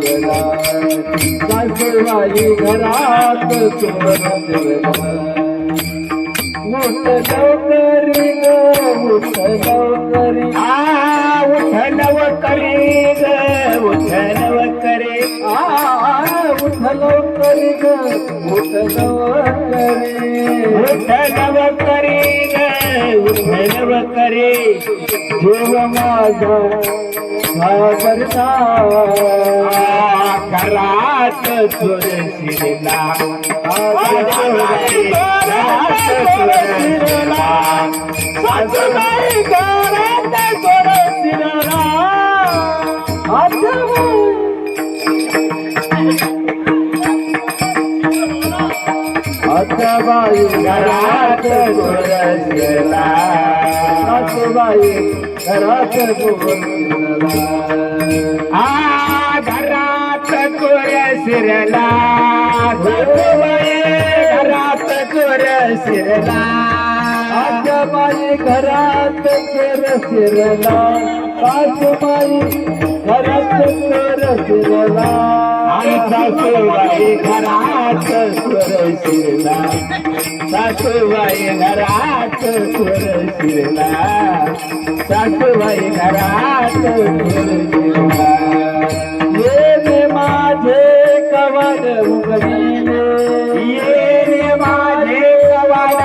शिरला सासूबाई घरात चोर शिरला उठलव करी ग आ उठलव करी ग उठलव करे आ उठलव करे ग उठलव करे जीव माझा घाबरता घरात सुर शिरला. सासूबाई घरात सुर शिरला. आता बाई घरात सुर शिरला. सासूबाई घरात सुर आ शिरला सासूबाई घरात चोर शिरला. आजच्या घरात चोर शिरला. सासूबाई घरात चोर शिरला. सासूबाई घरात चोर शिरला. सासूबाई घरात चोर शिरला. सासूबाई घरात चोर शिरला. ಕವಾಡ ಉಗಣಿದೆ ಏನೇ ಮಾಲೆ ಕವಾಡ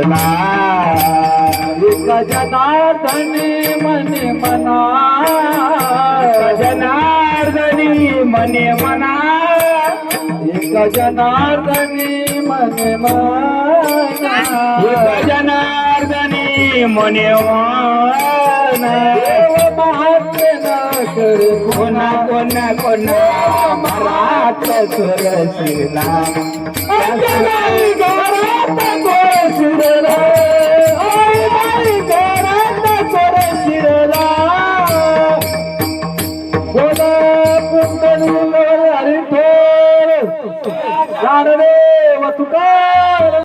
शिरला एक मने मना जनार्दनी मने मना एक जनार्दने मने मना एक जनार्दनी मने मना। कोना महात्म्य न करे कोणा कोणा कोणा चोर शिरला आई बाई